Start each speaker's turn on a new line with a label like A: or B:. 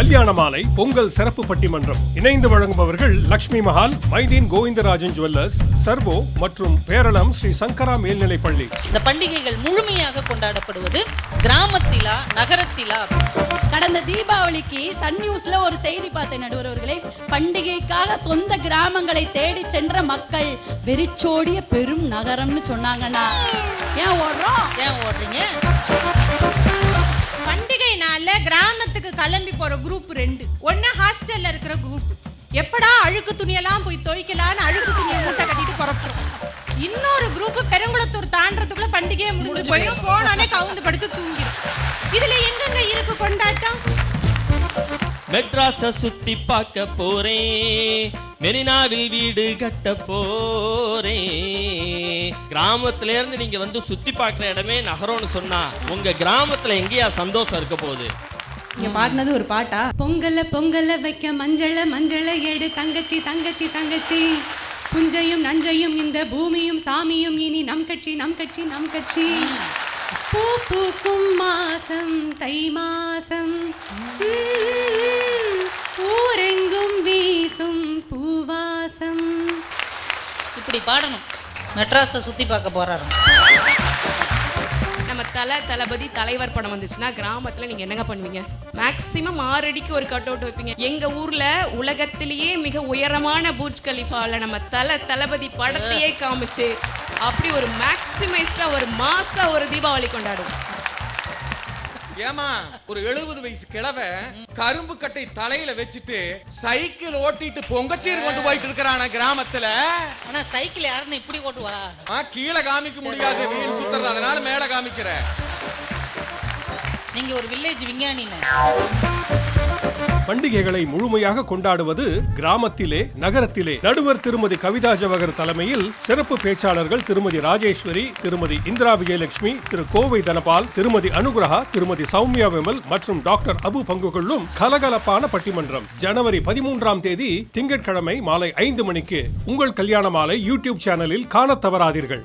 A: கல்யாண மாலை பொங்கல் சிறப்பு பட்டிமன்றம். இணைந்து வழங்குபவர்கள் லட்சுமி மஹால் மைதீன் கோவிந்தராஜன் ஜுவல்லர்ஸ் சர்வோ மற்றும் பேரளம் ஸ்ரீ சங்கரா மேல்நிலைப் பள்ளி
B: இந்த பண்டிகைகள் முழுமையாக கொண்டாடப்படுவது கிராமத்திலா நகரத்திலா?
C: கடந்த தீபாவளிக்கு சன் நியூஸ்ல ஒரு செய்தி பார்த்தேன் நடுவர்களே பண்டிகைக்காக சொந்த கிராமங்களை தேடி சென்ற மக்கள் வெறிச்சோடிய பெரும் நகரம்னு சொன்னாங்கண்ணா. ஏன் ஓடுறோம்?
B: ஏன் ஓடுறீங்க?
D: கிளம்பி போற குரூப் ரெண்டு. ஒண்ணு ஹாஸ்டல்ல இருக்கிற குரூப் எப்படா அழுக்கு துணியெல்லாம் போய் துவைக்கலான்னு அழுக்கு துணியை மூட்டை கட்டிட்டு புறப்படும் இன்னொரு குரூப் பெருங்குளத்தூர் தாண்டறதுக்குள்ள பண்டிகையே முடிஞ்சு போயிடும் போனோடனே கவுந்து படுத்து தூங்கிடும் இதுல எங்கெங்க இருக்கு கொண்டாட்டம்?
E: மெட்ராஸ சுத்தி பார்க்க போறேன். மெரினாவில் வீடு கட்ட போறேன். கிராமத்துல இருந்து நீங்க வந்து சுத்தி பார்க்குற இடமே நகரம்னு சொன்னா உங்க கிராமத்துல எங்கேயா சந்தோஷம் இருக்க போகுது?
F: நீங்க பாடினது ஒரு பாட்டா? பொங்கல பொங்கல வைக்க மஞ்சள மஞ்சள எடு. தங்கச்சி தங்கச்சி தங்கச்சி. புஞ்சையும் நஞ்சையும் இந்த பூமியும் சாமியும் இனி நம் கட்சி நம் கட்சி நம் கட்சி. பூ பூக்கும் மாசம் தை மாசம். ஊரெங்கும் வீசும் பூவாசம்.
B: இப்படி பாடணும். மெட்ராஸை சுற்றி பார்க்க போறாரு.
G: நம்ம தலை தளபதி தலைவர் படம் வந்துச்சுன்னா கிராமத்துல நீங்க என்னங்க பண்ணுவீங்க? மேக்சிமம் ஆறு அடிக்கு ஒரு கட் அவுட் வைப்பீங்க. எங்க ஊர்ல உலகத்திலேயே மிக உயரமான பூர்ஜ் கலிஃபாவில் நம்ம தலை தளபதி படத்தையே காமிச்சு அப்படி ஒரு மேக்சிமைஸ்டா ஒரு மாசா ஒரு தீபாவளி கொண்டாடுவோம்.
H: ஏமா ஒரு எழுபது வயசு கிழவ கரும்பு கட்டை தலையில வச்சுட்டு சைக்கிள் ஓட்டிட்டு பொங்கச்சீர் கொண்டு போயிட்டு இருக்கிறான கிராமத்துல?
B: ஆனா சைக்கிள் யாருன்னு இப்படி ஓட்டுவா?
H: ஆ, கீழே காமிக்க முடியாது வீல் சுத்துறது அதனால மேல காமிக்கிற.
B: நீங்க ஒரு வில்லேஜ் விஞ்ஞானின்னு.
A: பண்டிகைகளை முழுமையாக கொண்டாடுவது கிராமத்திலே நகரத்திலே. நடுவர் திருமதி கவிதா ஜவகர் தலைமையில் சிறப்பு பேச்சாளர்கள் திருமதி ராஜேஸ்வரி திருமதி இந்திரா விஜயலட்சுமி திரு கோவை தனபால் திருமதி அனுகிரகா திருமதி சௌமியா விமல் மற்றும் டாக்டர் அபு பங்கு கொள்ளும் கலகலப்பான பட்டிமன்றம். ஜனவரி பதிமூன்றாம் தேதி திங்கட்கிழமை மாலை ஐந்து மணிக்கு உங்கள் கல்யாண மாலை யூடியூப் சேனலில் காணத் தவறாதீர்கள்.